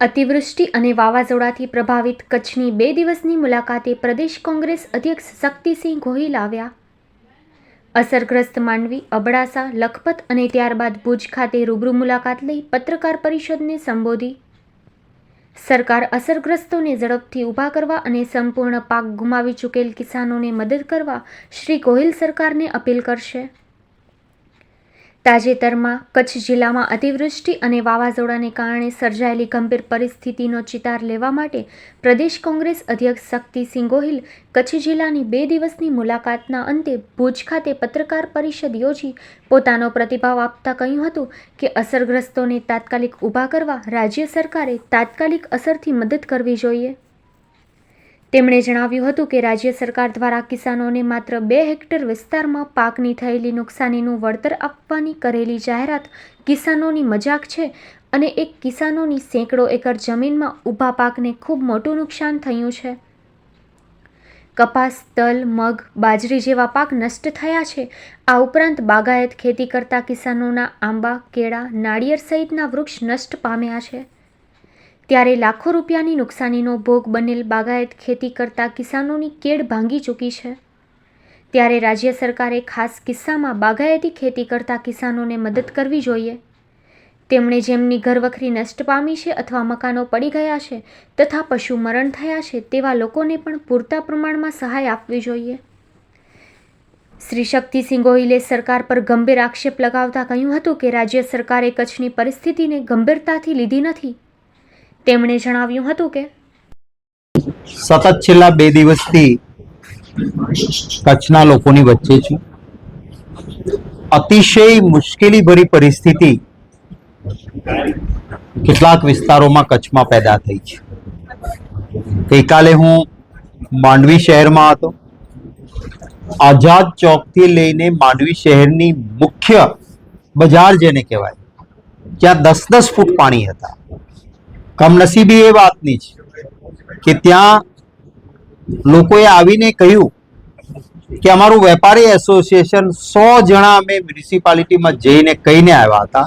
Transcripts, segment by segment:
અતિવૃષ્ટિ અને વાવાઝોડાથી પ્રભાવિત કચ્છની બે દિવસની મુલાકાતે પ્રદેશ કોંગ્રેસ અધ્યક્ષ શક્તિસિંહ ગોહિલ આવ્યા. અસરગ્રસ્ત માંડવી, અબડાસા, લખપત અને ત્યારબાદ ભુજ ખાતે રૂબરૂ મુલાકાત લઈ પત્રકાર પરિષદને સંબોધી. સરકાર અસરગ્રસ્તોને ઝડપથી ઊભા કરવા અને સંપૂર્ણ પાક ગુમાવી ચૂકેલ કિસાનોને મદદ કરવા શ્રી ગોહિલ સરકારને અપીલ કરશે. તાજેતરમાં કચ્છ જિલ્લામાં અતિવૃષ્ટિ અને વાવાઝોડાને કારણે સર્જાયેલી ગંભીર પરિસ્થિતિનો ચિતાર લેવા માટે પ્રદેશ કોંગ્રેસ અધ્યક્ષ શક્તિસિંહ ગોહિલ કચ્છ જિલ્લાની બે દિવસની મુલાકાતના અંતે ભુજ ખાતે પત્રકાર પરિષદ યોજી પોતાનો પ્રતિભાવ આપતા કહ્યું હતું કે અસરગ્રસ્તોને તાત્કાલિક ઊભા કરવા રાજ્ય સરકારે તાત્કાલિક અસરથી મદદ કરવી જોઈએ. તેમણે જણાવ્યું હતું કે રાજ્ય સરકાર દ્વારા કિસાનોને માત્ર બે હેક્ટર વિસ્તારમાં પાકની થયેલી નુકસાનીનું વળતર આપવાની કરેલી જાહેરાત કિસાનોની મજાક છે અને એક કિસાનોની સેંકડો એકર જમીનમાં ઊભા પાકને ખૂબ મોટું નુકસાન થયું છે. કપાસ, તલ, મગ, બાજરી જેવા પાક નષ્ટ થયા છે. આ ઉપરાંત બાગાયત ખેતી કરતા કિસાનોના આંબા, કેળા, નાળિયેર સહિતના વૃક્ષ નષ્ટ પામ્યા છે. ત્યારે લાખો રૂપિયાની નુકસાનીનો ભોગ બનેલ બાગાયત ખેતી કરતા કિસાનોની કેડ ભાંગી ચૂકી છે. ત્યારે રાજ્ય સરકારે ખાસ કિસ્સામાં બાગાયતી ખેતી કરતા કિસાનોને મદદ કરવી જોઈએ. તેમણે જેમની ઘરવખરી નષ્ટ પામી છે અથવા મકાનો પડી ગયા છે તથા પશુ મરણ થયા છે તેવા લોકોને પણ પૂરતા પ્રમાણમાં સહાય આપવી જોઈએ. શ્રી શક્તિસિંહ ગોહિલે સરકાર પર ગંભીર આક્ષેપ લગાવતા કહ્યું હતું કે રાજ્ય સરકારે કચ્છની પરિસ્થિતિને ગંભીરતાથી લીધી નથી. તેમણે જણાવ્યું હતું કે સતત છેલ્લા બે દિવસથી કચ્છના લોકોની વચ્ચે છું. અતિશય મુશ્કેલી ભરી પરિસ્થિતિ કેટલાક વિસ્તારોમાં કચ્છમાં પેદા થઈ છે. ગઈકાલે હું માંડવી શહેરમાં હતો. આઝાદ ચોકથી લઈને માંડવી શહેરની મુખ્ય બજાર જેને કહેવાય, ત્યાં દસ દસ ફૂટ પાણી હતા. કમનસીબી એ વાતની છે કે ત્યાં લોકોએ આવીને કહ્યું કે અમારું વેપારી એસોસિએશન સો જણા અમે મ્યુનિસિપાલિટીમાં જઈને કહીને આવ્યા હતા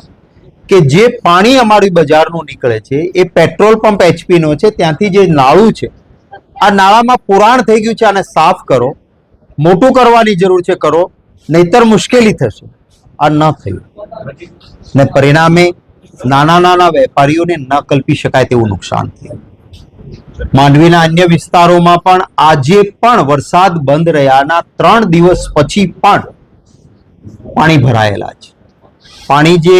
કે જે પાણી અમારી બજારનું નીકળે છે, એ પેટ્રોલ પંપ એચપીનો છે, ત્યાંથી જે નાળું છે, આ નાળામાં પુરાણ થઈ ગયું છે આને સાફ કરો, મોટું કરવાની જરૂર છે, કરો, નહીતર મુશ્કેલી થશે. આ ન થયું. ને પરિણામે નાના નાના વેપારીઓને ન કલ્પી શકાય તેવું નુકસાન થયું. માંડવીના અન્ય વિસ્તારોમાં પણ આજે પણ વરસાદ બંધ રહ્યાના ત્રણ દિવસ પછી પણ પાણી ભરાયેલા છે. પાણી જે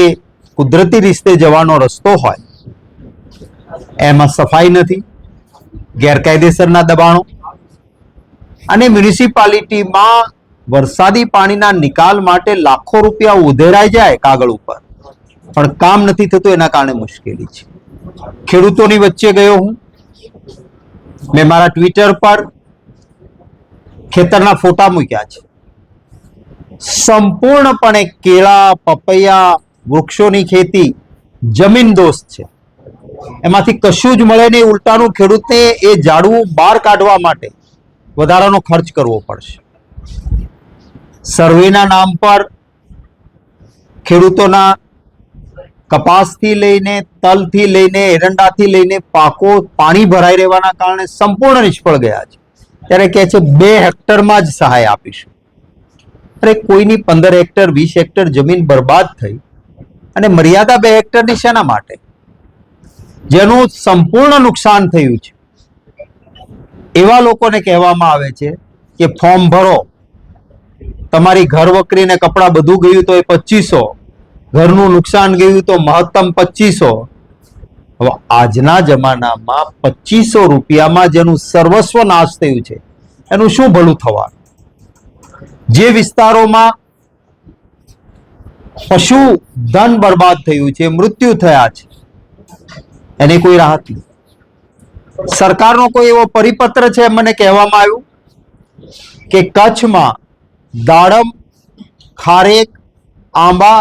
કુદરતી રીતે જવાનો રસ્તો હોય, એમાં સફાઈ નથી, ગેરકાયદેસરના દબાણો અને મ્યુનિસિપાલિટીમાં વરસાદી પાણીના નિકાલ માટે લાખો રૂપિયા ઉધેરાઈ જાય કાગળ ઉપર. પણ કામ નથી થતું એના કારણે મુશ્કેલી છે. ખેડૂતોની વચ્ચે ગયો હું. મેં મારા ટ્વિટર પર ખેતરના ફોટા મૂક્યા છે. સંપૂર્ણપણે કેળા, પપૈયા, વૃક્ષોની ખેતી જમીન દોસ્ત છે. એમાંથી કશું જ મળે નહીં, ઉલટાનું ખેડૂતને એ ઝાડવું બહાર કાઢવા માટે વધારાનો ખર્ચ કરવો પડશે. સર્વેના નામ પર ખેડૂતોના કપાસથી લઈને, તલથી લઈને, એરંડાથી લઈને પાકો પાણી ભરાઈ રહેવાના કારણે સંપૂર્ણ નિષ્ફળ ગયા છે. ત્યારે કહે છે, બે હેક્ટરમાં જ સહાય આપીશું. અરે, કોઈની પંદર હેક્ટર, વીસ હેક્ટર જમીન બરબાદ થઈ અને મર્યાદા બે હેક્ટરની શેના માટે? જેનું સંપૂર્ણ નુકસાન થયું છે. એવા લોકોને કહેવામાં આવે છે કે, ફોર્મ ભરો. તમારી ઘર વકરીને કપડાં બધું ગયું તો એ પચીસો. ઘરનું નુકસાન ગયું તો મહત્તમ પચીસો. હવે આજના જમાનામાં પચીસો રૂપિયામાં જેનું સર્વસ્વ નાશ થયું છે. એનું શું ભલું થવાનું? જે વિસ્તારોમાં પશુ ધન બરબાદ થયું છે, મૃત્યુ થયા છે, એની કોઈ રાહત નહીં. સરકારનો કોઈ એવો પરિપત્ર છે મને કહેવામાં આવ્યું કે કચ્છમાં દાડમ, ખારેક, આંબા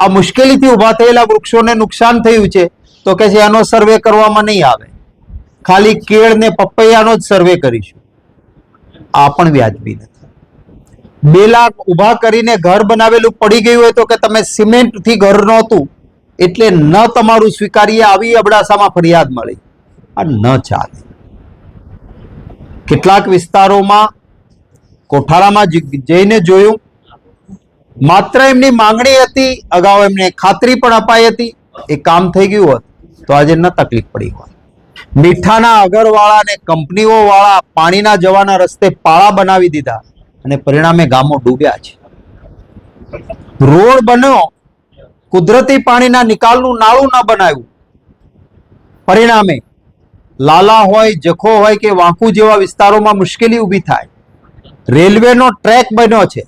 આ મુશ્કેલીથી ઊભા થયેલા વૃક્ષોને નુકસાન થયું છે, તો કે છે, આનો સર્વે કરવામાં નહીં આવે. ખાલી કેળ ને પપૈયાનો જ સર્વે કરીશું. આ પણ વ્યાજબી નથી. બે લાખ ઊભા કરીને ઘર બનાવેલું પડી ગયું હોય તો કે તમે સિમેન્ટથી ઘર નહોતું, એટલે ન તમારું સ્વીકારીએ આવી અબડાસામાં ફરિયાદ મળી. આ ન ચાલે. કેટલાક વિસ્તારોમાં કોઠારામાં જઈને જોયું માત્ર એમની માંગણી હતી, અગાઉ એમને ખાતરી પણ અપાઈ હતી. એ કામ થઈ ગયું હોત, તો આજે ન તકલીફ પડી હોત. મીઠાના અગરવાળા અને કંપનીઓ વાળા પાણીના જવાના રસ્તે પાળા બનાવી દીધા અને પરિણામે ગામો ડૂબ્યા છે. રોડ બન્યો, કુદરતી પાણીના નિકાલનું નાળું ન બનાવ્યું. પરિણામે, લાલા હોય, જખો હોય કે વાંકુ જેવા વિસ્તારોમાં મુશ્કેલી ઊભી થાય. રેલવેનો ટ્રેક બન્યો છે.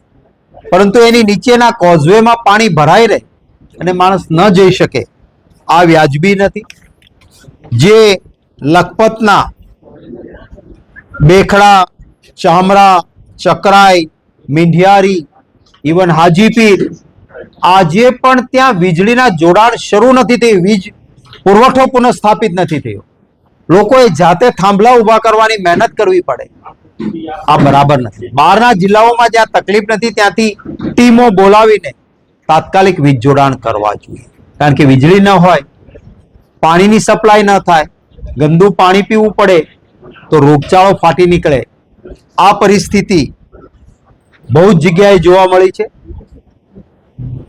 પરંતુ એની નીચેના કોઝવેમાં પાણી ભરાઈ રહે અને માણસ ન જઈ શકે. આ વ્યાજબી નથી. જે લખપતના બેખડા ચામરા ચકરાઈ, મીંઢિયારી ઇવન હાજીપીર આજે પણ ત્યાં વીજળીના જોડાણ શરૂ નથી થઈ વીજ પુરવઠો પુનઃસ્થાપિત નથી થયો. લોકોએ જાતે થાંભલા ઊભા કરવાની મહેનત કરવી પડે. આ બરાબર નથી. બહારના જિલ્લાઓમાં જ્યાં તકલીફ નથી, ત્યાંથી ટીમો બોલાવીને તાત્કાલિક વીજ જોડાણ કરવા જોઈએ. કારણ કે વીજળી ન હોય, પાણીની સપ્લાય ન થાય, ગંદુ પાણી પીવું પડે, તો રોગચાળો ફાટી નીકળે. આ પરિસ્થિતિ બહુ જ જગ્યાએ જોવા મળી છે.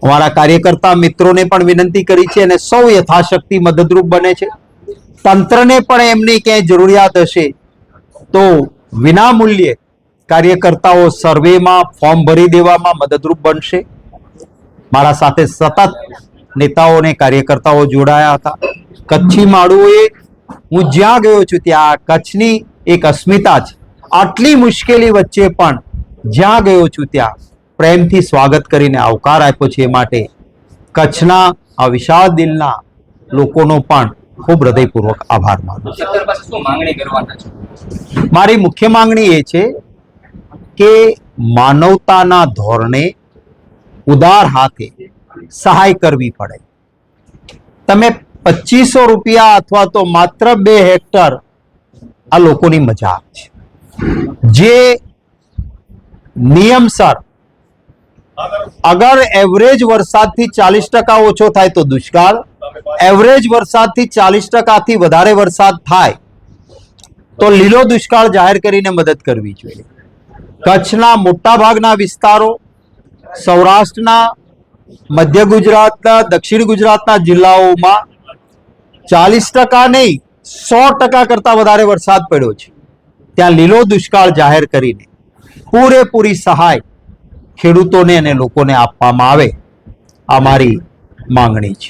અમારા કાર્યકર્તા મિત્રોને પણ વિનંતી કરી છે અને સૌ યથાશક્તિ મદદરૂપ બને છે. તંત્રને પણ એમની ક્યાંય જરૂરિયાત હશે, તો વિના મૂલ્યે કાર્યકર્તાઓ સર્વેમાં ફોર્મ ભરી દેવામાં મદદરૂપ બનશે. મારા સાથે સતત નેતાઓ અને કાર્યકર્તાઓ જોડાયા હતા. કચ્છી માળુએ, હું જ્યાં ગયો છું ત્યાં કચ્છની એક અસ્મિતા છે. આટલી મુશ્કેલી વચ્ચે પણ જ્યાં ગયો છું ત્યાં પ્રેમથી સ્વાગત કરીને આવકાર આપ્યો છે એ માટે કચ્છના આ વિશાળ દિલના લોકોનો પણ ખૂબ હૃદયપૂર્વક આભાર માનું મારી મુખ્ય માંગણી એ છે કે માનવતાના ધોરણે ઉદાર હાથે સહાય કરવી પડે. તમે પચીસો રૂપિયા અથવા તો માત્ર બે હેક્ટર આ લોકોની મજા છે. જે નિયમસર અગર એવરેજ વરસાદથી ચાલીસ ટકા ઓછો થાય તો દુષ્કાળ એવરેજ વરસાદથી ચાલીસ ટકાથી વધારે વરસાદ થાય તો લીલો દુષ્કાળ જાહેર કરીને મદદ કરવી જોઈએ. કચ્છના મોટાભાગના વિસ્તારો, સૌરાષ્ટ્રના, મધ્ય ગુજરાતના, દક્ષિણ ગુજરાતના જિલ્લાઓમાં ચાલીસ ટકા નહીં, સો ટકા કરતાં વધારે વરસાદ પડ્યો છે. ત્યાં લીલો દુષ્કાળ જાહેર કરીને પૂરેપૂરી સહાય ખેડૂતોને અને લોકોને આપવામાં આવે. આ મારી માંગણી છે.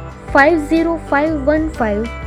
five zero five one five